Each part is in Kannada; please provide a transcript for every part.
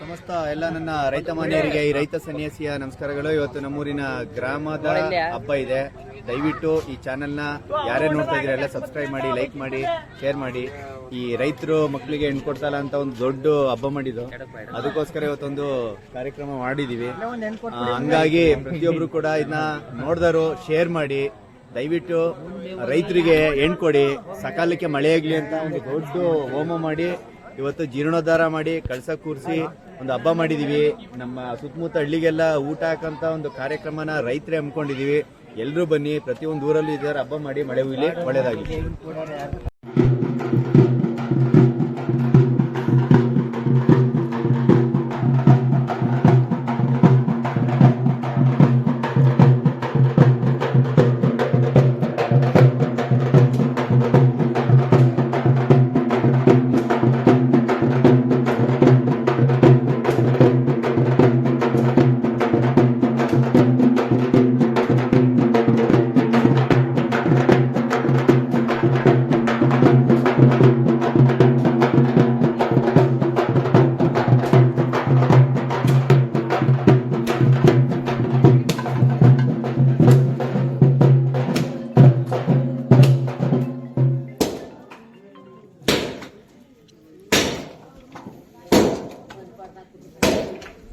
ಸಮಸ್ತ ಎಲ್ಲ ನನ್ನ ರೈತ ಮಾನ್ಯರಿಗೆ ಈ ರೈತ ಸನ್ಯಾಸಿಯ ನಮಸ್ಕಾರಗಳು. ಇವತ್ತು ನಮ್ಮೂರಿನ ಗ್ರಾಮದ ಹಬ್ಬ ಇದೆ. ದಯವಿಟ್ಟು ಈ ಚಾನೆಲ್ನ ನ ಯಾರೇ ನೋಡ್ತಾ ಇದ್ರೆ ಎಲ್ಲ ಸಬ್ಸ್ಕ್ರೈಬ್ ಮಾಡಿ ಲೈಕ್ ಮಾಡಿ ಶೇರ್ ಮಾಡಿ. ಈ ರೈತರು ಮಕ್ಕಳಿಗೆ ಹೆಣ್ಣು ಕೊಡ್ತಲ್ಲ ಅಂತ ಒಂದು ದೊಡ್ಡ ಹಬ್ಬ ಮಾಡಿದ್ರು ಅದಕ್ಕೋಸ್ಕರ ಇವತ್ತೊಂದು ಕಾರ್ಯಕ್ರಮ ಮಾಡಿದೀವಿ. ಹಂಗಾಗಿ ಪ್ರತಿಯೊಬ್ರು ಕೂಡ ಇದನ್ನ ನೋಡಿದವರು ಶೇರ್ ಮಾಡಿ. ದಯವಿಟ್ಟು ರೈತರಿಗೆ ಹೆಣ್ಣು ಕೊಡಿ. ಸಕಾಲಕ್ಕೆ ಮಳೆಯಾಗ್ಲಿ ಆಗ್ಲಿ ಅಂತ ಒಂದು ದೊಡ್ಡ ಹೋಮ ಮಾಡಿ. ಇವತ್ತು ಜೀರ್ಣೋದ್ಧಾರ ಮಾಡಿ ಕಳಸ ಕೂರಿಸಿ ಒಂದು ಹಬ್ಬ ಮಾಡಿದೀವಿ. ನಮ್ಮ ಸುತ್ತಮುತ್ತ ಹಳ್ಳಿಗೆಲ್ಲ ಊಟ ಹಾಕಂತ ಒಂದು ಕಾರ್ಯಕ್ರಮನ ರೈತರೇ ಹಮ್ಮಿಕೊಂಡಿದೀವಿ. ಎಲ್ಲರೂ ಬನ್ನಿ, ಪ್ರತಿಯೊಂದು ಊರಲ್ಲೂ ಇದ್ದಾರೆ ಹಬ್ಬ ಮಾಡಿ, ಮಳೆ ಹುಯ್ಲಿ ಒಳ್ಳೇದಾಗಿ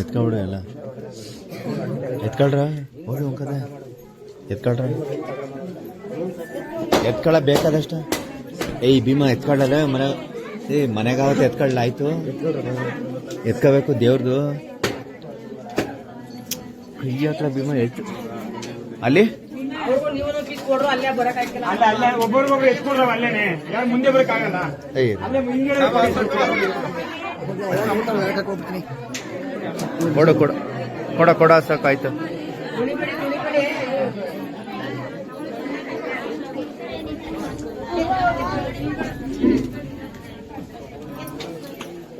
ಎತ್ಕೊಬಿಡ ಎಲ್ಲ. ಎತ್ಕೊಳ್ರ? ಹೋಗಿ ಹೋಗದ ಎತ್ಕೊಳ್ರ? ಎತ್ಕೊಳ ಬೇಕಾದಷ್ಟ. ಏಯ್ ಭೀಮಾ ಎತ್ಕೊಳ್ಳಲ್ಲ ಮನೆ ಏ ಮನೆಗಾವತ್ತು ಎತ್ಕೊಳ್ಳ ಆಯಿತು? ಎತ್ಕೋಬೇಕು ದೇವ್ರದು. ಕೈ ಹತ್ರ ಭೀಮಾ ಎತ್ತು ಅಲ್ಲಿ? ಮುಂದೆ ಬರಕ್ಕಾಗಲ್ಲ. ಕೊಡು ಕೊಡು. ಕೊಡ ಕೊಡ, ಸಾಕಾಯ್ತು.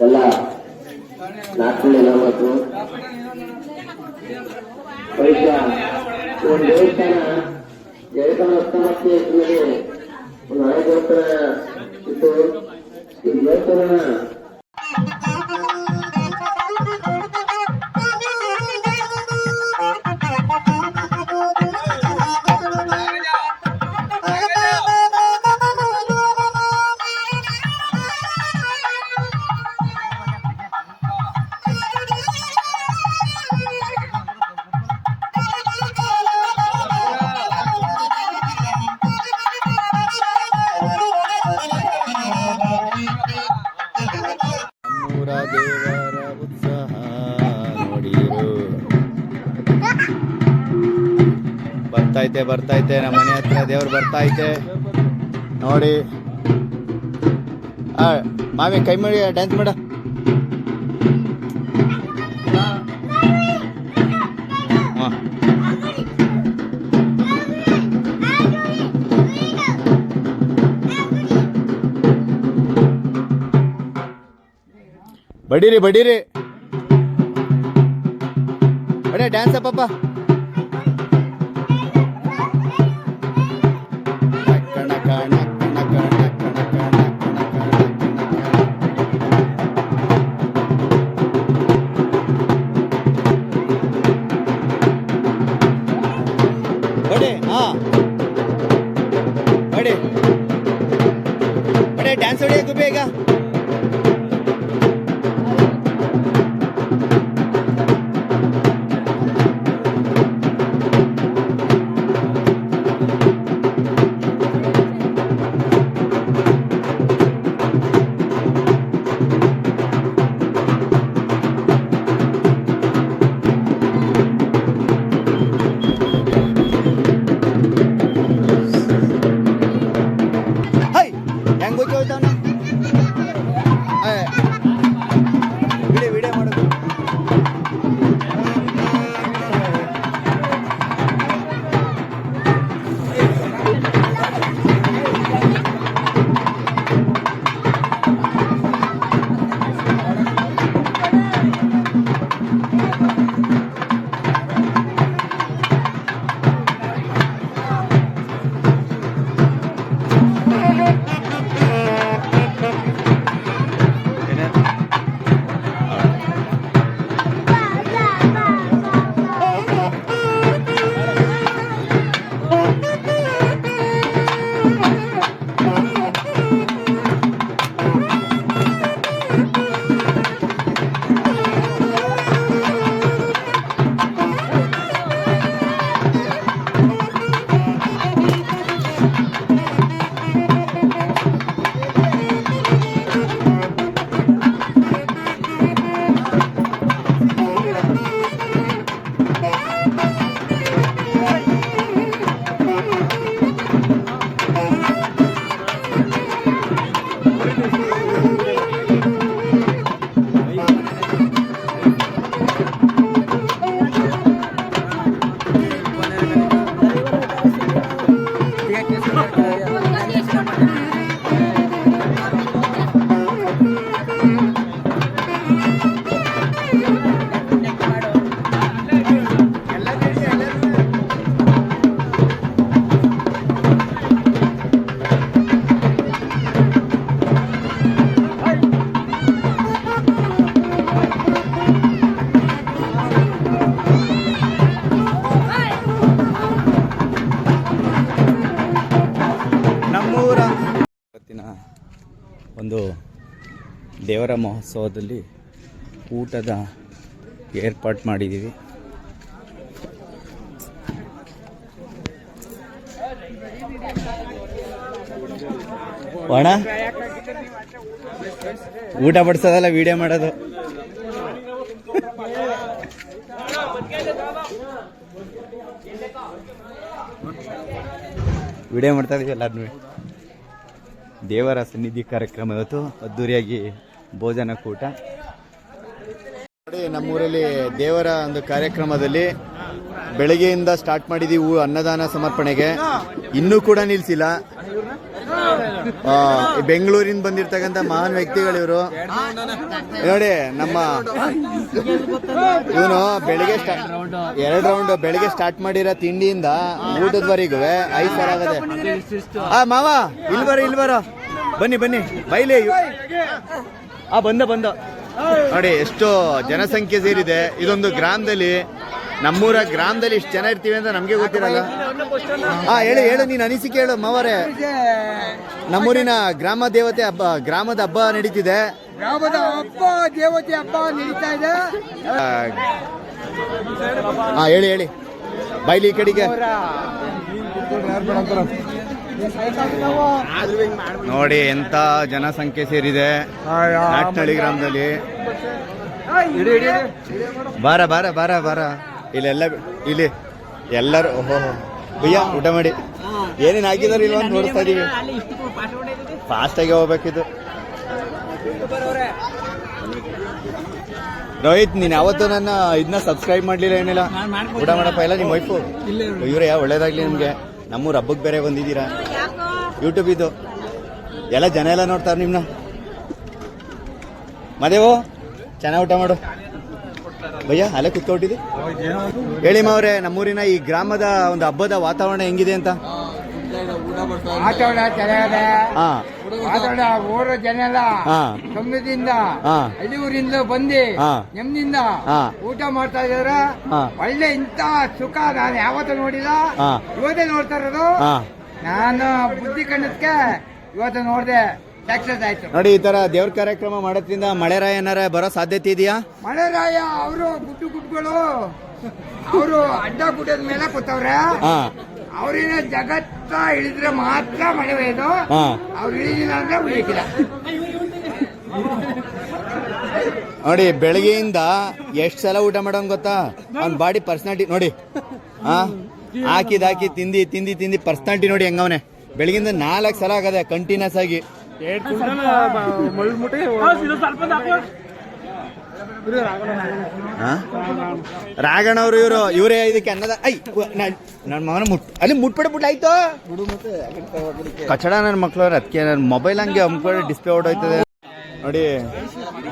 ಎಲ್ಲ ನಾಲ್ಕು ಮತ್ತು ಒಂದು ದೇವಸ್ಥಾನ ಎರಡು ಸಾವಿರದ ಒಂದು ದೇವಸ್ಥಾನ ಇತ್ತು. ದೇವಸ್ಥಾನ ಬರ್ತೈತೆ ಬರ್ತೈತೆ ನಮ್ಮ ಮನೆ ಹತ್ರ ದೇವ್ರು ಬರ್ತೈತೆ ನೋಡಿ. ಮಾವಿ ಕೈ ಮಾಡಿ ಡ್ಯಾನ್ಸ್ ಮಾಡ. ಬಡೀರಿ ಬಡೀರಿ. ಬಡೇ ಡ್ಯಾನ್ಸ್ ಪಾಪ. ದೇವರ ಮಹೋತ್ಸವದಲ್ಲಿ ಊಟದ ಏರ್ಪಾಟ್ ಮಾಡಿದ್ದೀವಿ. ಒಣ ಊಟ ಬಡಿಸೋದಲ್ಲ ವಿಡಿಯೋ ಮಾಡೋದು. ವಿಡಿಯೋ ಮಾಡ್ತಾ ಇದೀವಿ ಎಲ್ಲಾರು ದೇವರ ಸನ್ನಿಧಿ ಕಾರ್ಯಕ್ರಮ ಇವತ್ತು ಅದ್ದೂರಿಯಾಗಿ ಭೋಜನ ಕೂಟ ನೋಡಿ, ನಮ್ಮೂರಲ್ಲಿ ದೇವರ ಒಂದು ಕಾರ್ಯಕ್ರಮದಲ್ಲಿ ಬೆಳಗ್ಗೆಯಿಂದ ಸ್ಟಾರ್ಟ್ ಮಾಡಿದೀವಿ ಅನ್ನದಾನ ಸಮರ್ಪಣೆಗೆ. ಇನ್ನೂ ಕೂಡ ನಿಲ್ಸಿಲ್ಲ. ಬೆಂಗಳೂರಿಂದ ಬಂದಿರ್ತಕ್ಕಂಥ ಮಹಾನ್ ವ್ಯಕ್ತಿಗಳು ಇವರು. ನೋಡಿ, ನಮ್ಮ ಇವನು ಬೆಳಿಗ್ಗೆ ಎರಡು ರೌಂಡ್ ಬೆಳಿಗ್ಗೆ ಸ್ಟಾರ್ಟ್ ಮಾಡಿರೋ ತಿಂಡಿಯಿಂದ ಊಟದವರೆಗೂ ಐದು ಸಾವಿರ ಆಗದೆ ಆ, ಮಾವ ಇಲ್ಲಿ ಬರೋ ಬನ್ನಿ ಬನ್ನಿ. ಬೈಲಿ. ಆ ಬಂದ ಬಂದ. ನೋಡಿ ಎಷ್ಟು ಜನಸಂಖ್ಯೆ ಸೇರಿದೆ. ಇದೊಂದು ಗ್ರಾಮದಲ್ಲಿ ನಮ್ಮೂರ ಗ್ರಾಮದಲ್ಲಿ ಇಷ್ಟು ಜನ ಇರ್ತೀವಿ ಅಂತ ನಮ್ಗೆ ಗೊತ್ತಿರಲ್ಲ. ಹಾ ಹೇಳು ಹೇಳು ನೀನು ಅನಿಸಿಕೆ ಹೇಳು ಮಾವರೇ. ನಮ್ಮೂರಿನ ಗ್ರಾಮ ದೇವತೆ ಹಬ್ಬ ಗ್ರಾಮದ ಹಬ್ಬ ನಡೀತಿದೆ. ಗ್ರಾಮದ ಹಬ್ಬ ದೇವತೆ ಹಬ್ಬ ನಡೀತಾ ಇದೆ. ಹಾ ಹೇಳಿ ಹೇಳಿ. ಬೈಲಿ ಈ ಕಡೆಗೆ. ನೋಡಿ ಎಂತ ಜನಸಂಖ್ಯೆ ಸೇರಿದೆ. ನಾಟ್ನಳ್ಳಿ ಗ್ರಾಮದಲ್ಲಿ. ಬಾರ ಬಾರ ಬಾರ ಬಾರ. ಇಲ್ಲೆಲ್ಲ ಇಲ್ಲಿ ಎಲ್ಲರೂ ಓಹೋ ಭಯ್ಯ ಊಟ ಮಾಡಿ. ಏನೇನು ಹಾಕಿದಾರೆ ಇಲ್ಲ ನೋಡ್ತಾ ಇದೀವಿ. ಫಾಸ್ಟ್ ಆಗಿ ಹೋಗ್ಬೇಕಿದು. ರೋಹಿತ್ ನೀನ್ ಯಾವತ್ತೂ ನನ್ನ ಇದನ್ನ ಸಬ್ಸ್ಕ್ರೈಬ್ ಮಾಡ್ಲಿಲ್ಲ ಏನಿಲ್ಲ. ಊಟ ಮಾಡಪ್ಪ ಇಲ್ಲ ನಿಮ್ಮ ವೈಫು ಇವ್ರೆ ಒಳ್ಳೇದಾಗ್ಲಿ ನಿಮ್ಗೆ. ನಮ್ಮೂರ್ ಹಬ್ಬಕ್ಕೆ ಬೇರೆ ಬಂದಿದ್ದೀರಾ? ಯೂಟ್ಯೂಬ್ ಇದು. ಎಲ್ಲ ಜನ ಎಲ್ಲ ನೋಡ್ತಾರೆ ನಿಮ್ನ. ಮದೇವು ಚೆನ್ನಾಗಿ ಊಟ ಮಾಡು. ಭಯ್ಯ ಅಲ್ಲೇ ಕುತ್ಕೊಟ್ಟಿದ್ದಿ ಹೇಳಿ ಮಾವ್ರೆ ನಮ್ಮೂರಿನ ಈ ಗ್ರಾಮದ ಒಂದು ಹಬ್ಬದ ವಾತಾವರಣ ಹೆಂಗಿದೆ ಅಂತ? ವಾತಾವರಣ ಚೆನ್ನಾಗಿದೆ. ಹಾ. ಓಡೋ ಜನ ಎಲ್ಲ ಸಮಯದಿಂದ ಸಮೃದ್ಧಿಯಿಂದ ಊರಿಂದ ಹಳ್ಳಿಯೂರಿಂದ ಬಂದು ಹಾ. ನೆಮ್ಮದಿಯಿಂದ ಹಾ. ಊಟ ಮಾಡ್ತಾ ಇದಾರೆ ಹಾ. ಒಳ್ಳೆ ಇಂತ ಸುಖ ನಾನು ಯಾವತ್ತೂ ನೋಡಿಲ್ಲ. ಹಾ. ಇವತ್ತೇ ನೋಡ್ತಾ ಇರೋದು. ಹಾ. ನಾನು ಬುದ್ಧಿ ಕಣ್ಣಕ್ಕೆ ಇವತ್ತು ನೋಡಿದೆ. ಸಕ್ಸಸ್ ಆಯ್ತು. ನೋಡಿ ಈ ತರ ದೇವ್ರ ಕಾರ್ಯಕ್ರಮ ಮಾಡೋದ್ರಿಂದ ಮಳೆರಾಯ ಏನಾರ ಬರೋ ಸಾಧ್ಯತೆ ಇದೆಯಾ? ಮಳೆರಾಯ ಅವರು ಗುಡ್ಡು ಗುಡ್ಗಳು ಅವರು ಅಡ್ಡ ಗುಡ್ಡದ ಮೇಲೆ ಕೂತವ್ರೆ. ಅವ್ರೇನ ಅವ್ರಿನ ಇಳಿದ್ರೆ ಮಾತ್ರ ಮಳೆ ಒಯ್ಯೋದು ಹಾ. ಅವ್ರು ಇಳಿದಿಲ್ಲ ಅಂದ್ರೆ ಉಳಿಯಕ್ಕಿಲ್ಲ ನೋಡಿ ಬೆಳಗ್ಗೆಯಿಂದ ಎಷ್ಟು ಸಲ ಊಟ ಮಾಡೋನ್ ಗೊತ್ತಾ? ಅವ್ನ ಬಾಡಿ ಪರ್ಸನಾಲಿಟಿ ನೋಡಿ. ಹಾ? ಹಾಕಿದ್ ಹಾಕಿ ತಿಂದಿ ತಿಂದಿ ತಿಂದಿ ಪರ್ಸನಾಲಿಟಿ ನೋಡಿ ಹೆಂಗವನೆ. ಬೆಳಗಿಂದ ನಾಲ್ಕು ಸಲ ಆಗದೆ ಕಂಟಿನ್ಯೂಸ್ ಆಗಿ. ಹಾ? ರಾಗಣ್ಣ ಅವರು ಇವರು, ಇವರೇ ಇದಕ್ಕೆ ಅನ್ನದ. ಐ ನನ್ನ ಮಗನ ಮುಟ್ ಅಲ್ಲಿ ಮುಟ್ಬಿಡ್ಬಿಟ್ಟು ಆಯ್ತು? ಕಚಡ ನನ್ನ ಮಕ್ಳು ಅದಕ್ಕೆ ನನ್ನ ಮೊಬೈಲ್ ಹಂಗೆ ಅಮ್ಕೊಂಡು ಡಿಸ್ಪ್ಲೇ ಓಡೋಯ್ತದೆ ನೋಡಿ,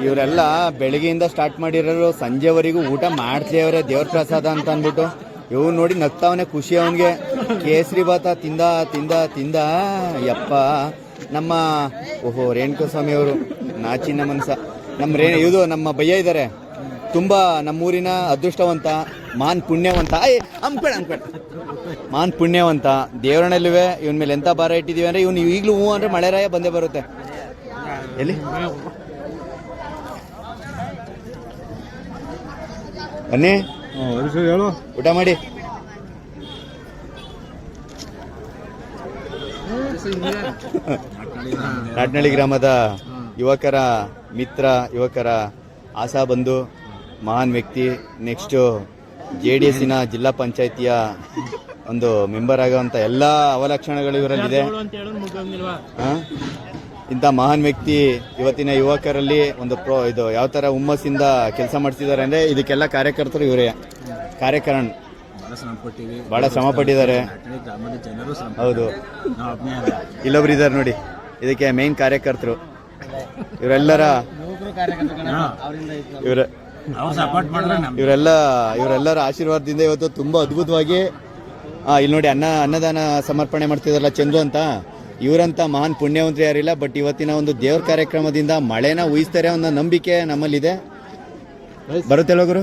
ಇವರೆಲ್ಲ ಬೆಳಗ್ಗೆಯಿಂದ ಸ್ಟಾರ್ಟ್ ಮಾಡಿರೋರು, ಸಂಜೆವರೆಗೂ ಊಟ ಮಾಡ್ತೇವ್ರೆ ದೇವ್ರ ಪ್ರಸಾದ ಅಂತ ಅಂದ್ಬಿಟ್ಟು. ಇವ್ ನೋಡಿ ನಗ್ತಾವನೆ ಖುಷಿ ಅವನಿಗೆ. ಕೇಸರಿ ಭಾತ ತಿಂದ ತಿಂದ ತಿಂದ. ಯಪ್ಪ, ನಮ್ಮ ಓಹೋ ರೇಣುಕಾ ಸ್ವಾಮಿ ಅವರು, ನಾಚಿನ ಮನ್ಸ ನಮ್ಮ ರೇ ಇದು ನಮ್ಮ ಭಯ್ಯ ಇದ್ದಾರೆ ತುಂಬಾ ನಮ್ಮೂರಿನ ಅದೃಷ್ಟವಂತ ಮಾನ್ ಪುಣ್ಯವಂತ. ಐ ಅಂದ್ಬೇಡ ಅಂದ್ಬೇಡ ಮಾನ್ ಪುಣ್ಯವಂತ. ದೇವರನಲ್ಲಿವೆ. ಇವನ್ ಮೇಲೆ ಎಂತ ಭಾರ ಇಟ್ಟಿದೀವಿ ಅಂದ್ರೆ ಇವನು ಈಗಲೂ ಹೂ ಅಂದ್ರೆ ಮಳೆರಾಯ ಬಂದೇ ಬರುತ್ತೆ. ಎಲ್ಲಿ? ಬನ್ನಿ ಹೇಳು. ಊಟ ಮಾಡಿ. ನಾಟ್ನಳ್ಳಿ ಗ್ರಾಮದ ಯುವಕರ ಮಿತ್ರ ಯುವಕರ ಆಸಾ ಬಂಧು ಮಹಾನ್ ವ್ಯಕ್ತಿ ನೆಕ್ಸ್ಟ್ ಜೆ ಡಿ ಎಸ್ಸಿನ ಜಿಲ್ಲಾ ಪಂಚಾಯತಿಯ ಒಂದು ಮೆಂಬರ್ ಆಗುವಂತ ಎಲ್ಲ ಅವಲಕ್ಷಣಗಳು ಇವರಲ್ಲಿದೆ? ಇಂಥ ಮಹಾನ್ ವ್ಯಕ್ತಿ ಇವತ್ತಿನ ಯುವಕರಲ್ಲಿ ಒಂದು ಪ್ರೋ ಇದು ಯಾವ ತರ ಹುಮ್ಮಸ್ಸಿಂದ ಕೆಲಸ ಮಾಡ್ತಿದ್ದಾರೆ ಅಂದ್ರೆ ಇದಕ್ಕೆಲ್ಲ ಕಾರ್ಯಕರ್ತರು ಇವರೇ. ಕಾರ್ಯಕರಣ ಬಹಳ ಶ್ರಮ ಪಟ್ಟಿದ್ದಾರೆ. ಹೌದು. ಇಲ್ಲೊಬ್ರು ಇದ್ದಾರೆ ನೋಡಿ. ಇದಕ್ಕೆ ಮೇನ್ ಕಾರ್ಯಕರ್ತರು. ಇವರೆಲ್ಲರ ಇವರ ಇವರೆಲ್ಲ ಇವರೆಲ್ಲರ ಆಶೀರ್ವಾದದಿಂದ ಇವತ್ತು ತುಂಬಾ ಅದ್ಭುತವಾಗಿ ಆ, ಇಲ್ಲಿ ನೋಡಿ ಅನ್ನ ಅನ್ನದಾನ ಸಮರ್ಪಣೆ ಮಾಡ್ತಿದ್ರಲ್ಲ ಚಂದು ಅಂತ. ಇವರಂತ ಮಹಾನ್ ಪುಣ್ಯವಂತರು ಯಾರಿಲ್ಲ ಬಟ್ ಇವತ್ತಿನ ಒಂದು ದೇವ್ರ ಕಾರ್ಯಕ್ರಮದಿಂದ ಮಳೆನ ಉಯಿಸ್ತಾರೆ ಅನ್ನೋ ನಂಬಿಕೆ ನಮ್ಮಲ್ಲಿದೆ. ಬರುತ್ತೆ ಗುರು?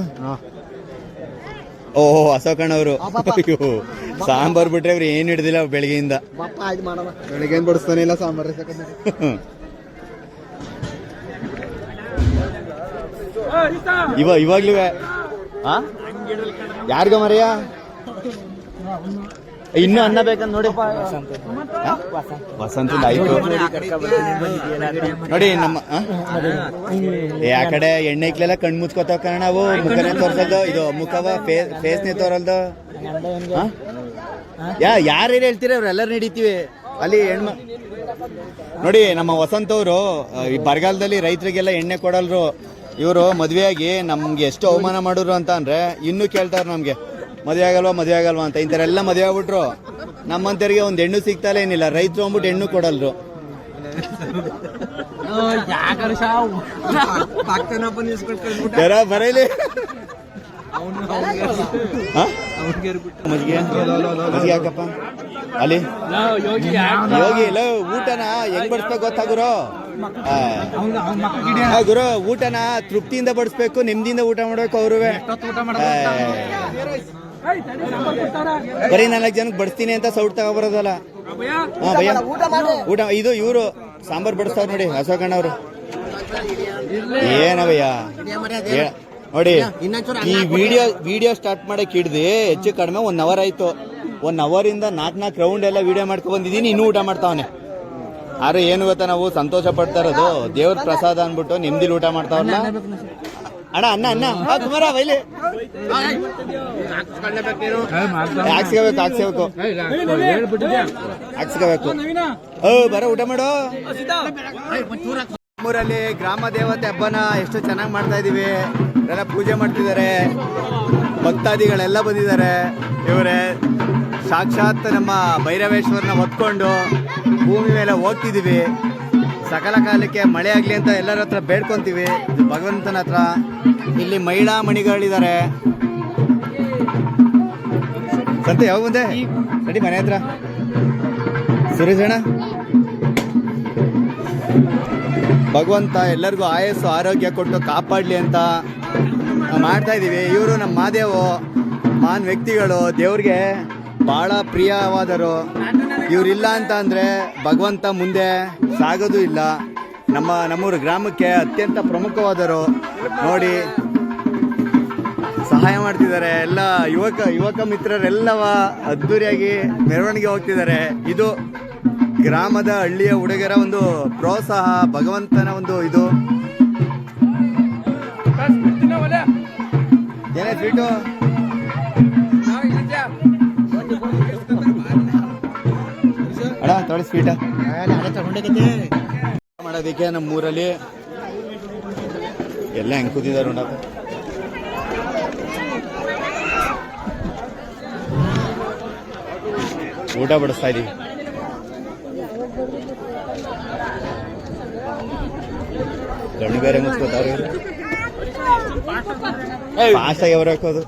ಓಹೋ ಅಶೋಕಣ್ಣ ಅವರು. ಸಾಂಬಾರ್ ಬಿಟ್ರೆ ಅವ್ರು ಏನ್ ಹಿಡ್ದಿಲ್ಲ ಬೆಳಿಗ್ಗೆಯಿಂದ. ಬೆಳಿಗ್ಗೆ ಬಡಿಸ್ತಾನೆ ಇಲ್ಲ ಸಾಂಬಾರ್ ಇವ, ಇವಾಗ್ಲೂ ಯಾರಿಗ ಮರೆಯ? ಇನ್ನು ಅನ್ನ ಬೇಕಂತ ನೋಡಿ. ಆ? ವಸಂತ ಆಯ್ತು. ನೋಡಿ, ನಮ್ಮ ಯಾ ಆ ಕಡೆ ಎಣ್ಣೆ ಇಕ್ಲೆಲ್ಲ ಕಣ್ ಮುಚ್ಕೋತಾವ ಕಾರಣ ಅವು. ಮುಖನೇ ತೋರ್ಸಲ್ದು. ಇದು ಮುಖವ ಫೇಸ್ನೇ ತೋರಲ್ದು. ಆ? ಯಾ ಯಾರು ಹೇಳ್ತೀರ ಅವ್ರೆಲ್ಲರೂ ನಡೀತೀವಿ. ಅಲ್ಲಿ ಹೆಣ್ಮ ನೋಡಿ, ನಮ್ಮ ವಸಂತ ಅವರು ಈ ಬರಗಾಲದಲ್ಲಿ ರೈತರಿಗೆಲ್ಲ ಎಣ್ಣೆ ಕೊಡಲ್ರು. ಇವರು ಮದುವೆಯಾಗಿ ನಮ್ಗೆ ಎಷ್ಟು ಅವಮಾನ ಮಾಡಿದ್ರು ಅಂತ ಅಂದ್ರೆ ಇನ್ನೂ ಕೇಳ್ತಾರೆ ನಮ್ಗೆ ಮದುವೆ ಆಗಲ್ವಾ ಮದುವೆ ಆಗಲ್ವಾ ಅಂತ. ಇಂಥರೆಲ್ಲ ಮದುವೆ ಆಗ್ಬಿಟ್ರು ನಮ್ಮಂತರಿಗೆ ಒಂದು ಹೆಣ್ಣು ಸಿಗ್ತಾಲೇ ಏನಿಲ್ಲ ರೈತರು ಅಂದ್ಬಿಟ್ಟು ಹೆಣ್ಣು ಕೊಡಲ್ರು. ಬರಲಿ. ಅಲ್ಲಿ? ಯೋಗಿ ಇಲ್ಲ ಊಟನ? ಹೆಂಗ್ ಬಡಿಸ್ಬೇಕು ಗೊತ್ತಾ ಗುರು ಊಟನ ತೃಪ್ತಿಯಿಂದ ಬಡಿಸ್ಬೇಕು ನೆಮ್ಮದಿಯಿಂದ ಊಟ ಮಾಡ್ಬೇಕು ಅವರು ಬರೀ ನಾಲ್ಕು ಜನಕ್ಕೆ ಬಡಿಸ್ತೀನಿ ಅಂತ ಸೌಟ್ ತಗೋಬರೋದಲ್ಲ. ಹಾ ಭಯ. ಊಟ ಇದು ಇವರು ಸಾಂಬಾರ್ ಬಡಿಸ್ತಾವ್ರು ನೋಡಿ ಅಶೋಕಣ್ಣ ಅವರು. ಏನವಯ್ಯ ಭಯ ನೋಡಿ ಈ ವಿಡಿಯೋ ವಿಡಿಯೋ ಸ್ಟಾರ್ಟ್ ಮಾಡಕ್ ಹಿಡ್ದು ಹೆಚ್ಚು ಕಡಿಮೆ ಒನ್ ಅವರ್ ಆಯ್ತು. ಒನ್ ಅವರ್ ಇಂದ ನಾಲ್ಕು ನಾಲ್ಕು ರೌಂಡ್ ಎಲ್ಲ ವಿಡಿಯೋ ಮಾಡ್ಕೊ ಬಂದಿದ್ದೀನಿ ಇನ್ನೂ ಊಟ ಮಾಡ್ತಾವನೆ. ಆದ್ರೆ ಏನು ಗೊತ್ತಾ ನಾವು ಸಂತೋಷ ಪಡ್ತಾ ಇರೋದು? ದೇವ್ರ ಪ್ರಸಾದ ಅನ್ಬಿಟ್ಟು ನೆಮ್ಮದಿಲಿ ಊಟ ಮಾಡ್ತಾವಲ್ಲ ಅಣ್ಣ ಅಣ್ಣ ಅಣ್ಣ ಕುಮಾರ ಬೈಲಿ ಹಾಕ್ಸ್ಕೋಬೇಕು ಹಾಕ್ಸ್ಕೋಬೇಕು ಹಾಕ್ಸ್ಕೋಬೇಕು ಓ ಬರ ಊಟ ಮಾಡು. ನಮ್ಮೂರಲ್ಲಿ ಗ್ರಾಮ ದೇವತೆ ಹಬ್ಬನ ಎಷ್ಟು ಚೆನ್ನಾಗಿ ಮಾಡ್ತಾ ಇದೀವಿ. ಎಲ್ಲ ಪೂಜೆ ಮಾಡ್ತಿದ್ದಾರೆ. ಭಕ್ತಾದಿಗಳೆಲ್ಲ ಬಂದಿದ್ದಾರೆ. ಇವರೇ ಸಾಕ್ಷಾತ್ ನಮ್ಮ ಭೈರವೇಶ್ವರನ ಹೊತ್ಕೊಂಡು ಭೂಮಿ ಮೇಲೆ ಹೋಗ್ತಿದ್ದೀವಿ ಸಕಲ ಕಾಲಕ್ಕೆ ಮಳೆ ಆಗಲಿ ಅಂತ ಎಲ್ಲರ ಹತ್ರ ಬೇಡ್ಕೊತೀವಿ. ಭಗವಂತನ ಹತ್ರ. ಇಲ್ಲಿ ಮಹಿಳಾ ಮಣಿಗಳಿದ್ದಾರೆ ಸಂತೆ ಯಾವ ಮುಂದೆ ಸರಿ ಮನೆ ಹತ್ರ. ಸುರೇಶ್ ಅಣ್ಣ. ಭಗವಂತ ಎಲ್ಲರಿಗೂ ಆಯಸ್ಸು, ಆರೋಗ್ಯ ಕೊಟ್ಟು ಕಾಪಾಡಲಿ ಅಂತ ಮಾಡ್ತಾ ಇದ್ದೀವಿ ಇವರು ನಮ್ಮ ಮಾದೇವು ಮಾನ್ ವ್ಯಕ್ತಿಗಳು, ದೇವ್ರಿಗೆ ಭಾಳ ಪ್ರಿಯವಾದರು ಇವರಿಲ್ಲ ಅಂತ ಅಂದರೆ ಭಗವಂತ ಮುಂದೆ ಸಾಗೋದು ಇಲ್ಲ. ನಮ್ಮ ನಮ್ಮೂರು ಗ್ರಾಮಕ್ಕೆ ಅತ್ಯಂತ ಪ್ರಮುಖವಾದರು ನೋಡಿ ಸಹಾಯ ಮಾಡ್ತಿದ್ದಾರೆ. ಎಲ್ಲ ಯುವಕ ಯುವಕ ಮಿತ್ರರೆಲ್ಲವ ಅದ್ದೂರಿಯಾಗಿ ಮೆರವಣಿಗೆ ಹೋಗ್ತಿದ್ದಾರೆ. ಇದು ಗ್ರಾಮದ ಹಳ್ಳಿಯ ಹುಡುಗರ ಒಂದು ಪ್ರೋತ್ಸಾಹ, ಭಗವಂತನ ಒಂದು ಇದು. ಏನೇ ಸ್ವೀಟು? ಅಣ್ಣ ತೊಳಿ ಸ್ವೀಟ ಮಾಡೋದಕ್ಕೆ ನಮ್ಮ ಊರಲ್ಲಿ ಎಲ್ಲ ಹೆಂಗ್ ಕೂತಿದ್ದಾರೆ ನೋಡಪ್ಪ. ಊಟ ಬಡಿಸ್ತಾ ಇದೀವಿ. ಗಣ್ಣು ಬೇರೆ ಮುಚ್ಕೋತಾವ್ರಿ. ಆಸೆ ಆಗಿ ಅವ್ರು ಹಾಕೋದು.